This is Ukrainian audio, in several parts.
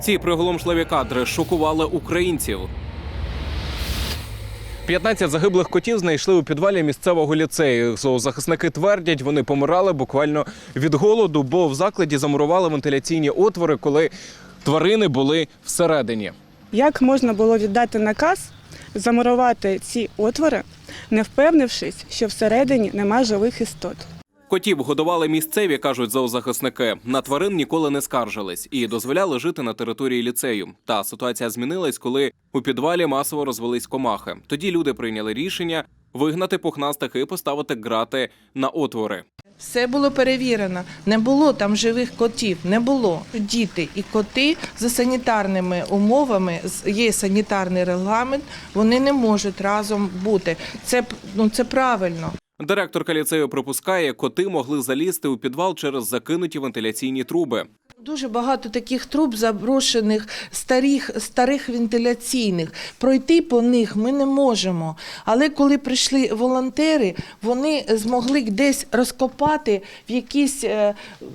Ці приголомшливі кадри шокували українців. 15 загиблих котів знайшли у підвалі місцевого ліцею. Зоозахисники твердять, вони помирали буквально від голоду, бо в закладі замурували вентиляційні отвори, коли тварини були всередині. Як можна було віддати наказ замурувати ці отвори, не впевнившись, що всередині нема живих істот? Котів годували місцеві, кажуть зоозахисники. На тварин ніколи не скаржились і дозволяли жити на території ліцею. Та ситуація змінилась, коли у підвалі масово розвелись комахи. Тоді люди прийняли рішення вигнати пухнастих і поставити грати на отвори. Все було перевірено. Не було там живих котів, не було. Діти і коти за санітарними умовами, є санітарний регламент, вони не можуть разом бути. Це, ну, це правильно. Директорка ліцею припускає, коти могли залізти у підвал через закинуті вентиляційні труби. Дуже багато таких труб заброшених, старих, старих вентиляційних. Пройти по них ми не можемо. Але коли прийшли волонтери, вони змогли десь розкопати в якісь, е,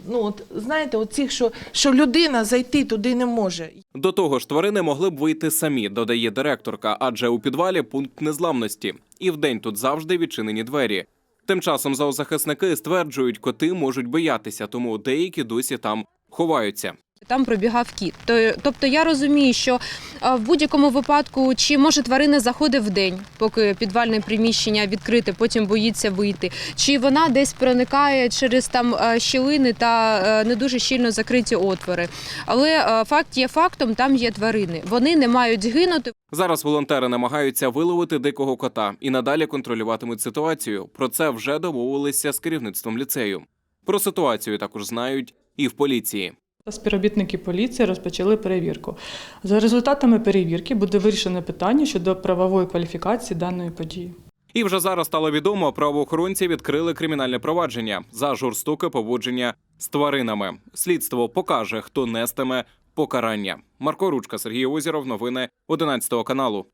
ну от знаєте, оцих, що, що людина зайти туди не може. До того ж, тварини могли б вийти самі, додає директорка, адже у підвалі пункт незламності. І вдень тут завжди відчинені двері. Тим часом зоозахисники стверджують, коти можуть боятися, тому деякі досі там ховаються. Там пробігав кіт. Тобто я розумію, що в будь-якому випадку, чи може тварина заходить в день, поки підвальне приміщення відкрите, потім боїться вийти, чи вона десь проникає через там е, щілини та е, не дуже щільно закриті отвори. Але е, факт є фактом, там є тварини. Вони не мають гинути. Зараз волонтери намагаються виловити дикого кота і надалі контролюватимуть ситуацію. Про це вже домовилися з керівництвом ліцею. Про ситуацію також знають і в поліції. Співробітники поліції розпочали перевірку. За результатами перевірки буде вирішено питання щодо правової кваліфікації даної події. І вже зараз стало відомо, правоохоронці відкрили кримінальне провадження за жорстоке поводження з тваринами. Слідство покаже, хто нестиме покарання. Марко Ручка, Сергій Озіров. Новини 11 каналу.